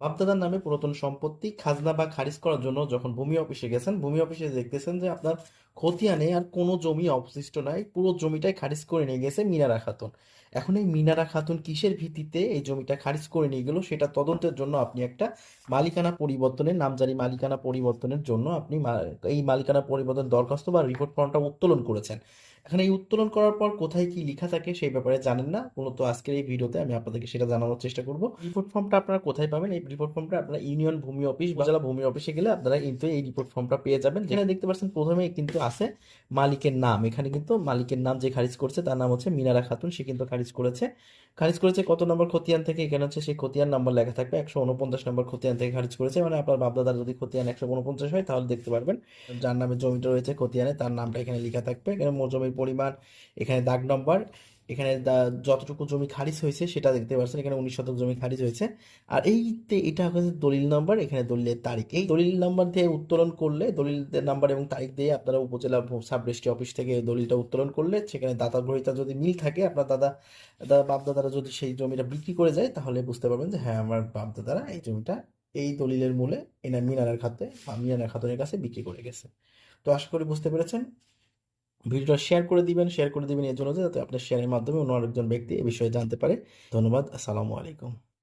বাপদাদার নামে পুরাতন সম্পত্তি, খাজনা বা খারিজ করার জন্য যখন ভূমি অফিসে গেছেন, ভূমি অফিসে দেখতেছেন যে আপনার খতিয়ানে আর কোনো জমি অবশিষ্ট নাই, পুরো জমিটাই খারিজ করে নিয়ে গেছে মিনারা খাতুন। এখন এই মিনারা খাতুন কিসের ভিত্তিতে এই জমিটা খারিজ করে নিয়ে গেল? সেটা তদন্তের জন্য আপনি একটা মালিকানা পরিবর্তনের, নামজারি মালিকানা পরিবর্তনের জন্য আপনি এই মালিকানা পরিবর্তন দরখাস্ত বা রিপোর্ট ফর্মটা উত্তোলন করেছেন। এখন এই উত্তোলন করার পর কোথায় কি লেখা থাকে সেই ব্যাপারে জানেন না। মূলত আজকের এই ভিডিওতে আমি আপনাদেরকে সেটা জানানোর চেষ্টা করব। রিপোর্ট ফর্মটা আপনারা কোথায় পাবেন? এই রিপোর্ট ফর্মটা আপনারা ইউনিয়ন ভূমি অফিস বা জেলা ভূমি অফিসে গেলে আপনারা কিন্তু এই রিপোর্ট ফর্মটা পেয়ে যাবেন। যেখানে দেখতে পাচ্ছেন প্রথমে কিন্তু আছে মালিকের নাম। এখানে কিন্তু মালিকের নাম যে খারিজ করছে তার নাম হচ্ছে মিনারা খাতুন। সে কিন্তু খারিজ করেছে। খারিজ করেছে কত নম্বর খতিয়ান থেকে? এখানে হচ্ছে সেই খতিয়ান নাম্বার লেখা থাকবে একশো উনপঞ্চাশ নম্বর খতিয়ান থেকে খারিজ করেছে। মানে আপনার বাপদাদার যদি খতিয়ান একশো উনপঞ্চাশ হয় তাহলে দেখতে পারবেন। যার নামে জমিটা রয়েছে খতিয়ানে তার নামটা এখানে লেখা থাকবে। এখানে জমির পরিমাণ, এখানে দাগ নম্বর এখানে যতটুকু জমি খারিজ হয়েছে সেটা দেখতে পাচ্ছেন, এখানে উনিশ শতক জমি খারিজ হয়েছে। আর এইতে, এটা হচ্ছে দলিল নাম্বার এখানে দলিলের তারিখ। এই দলিল নাম্বার দিয়ে উত্তোলন করলে দলিলের নাম্বার এবং তারিখ দিয়ে আপনারা উপজেলা সাব রেজিস্ট্রি অফিস থেকে দলিলটা উত্তোলন করলে, সেখানে দাতা গ্রহীতা যদি মিল থাকে, আপনার দাদা দাদা বাপ দাদারা যদি সেই জমিটা বিক্রি করে যায়, তাহলে বুঝতে পারবেন যে হ্যাঁ আমার বাপদাদারা এই জমিটা এই দলিলের মূলে এনা মিনারের খাতে বা মিনারের কাছে বিক্রি করে গেছে। তো আশা করি বুঝতে পেরেছেন। ভিডিওটা শেয়ার করে দিবেন শেয়ার করে দিবেন এর জন্য যাতে আপনার শেয়ারের মাধ্যমে অন্য আরেকজন ব্যক্তি এ বিষয়ে জানতে পারে। ধন্যবাদ, আসসালামু আলাইকুম।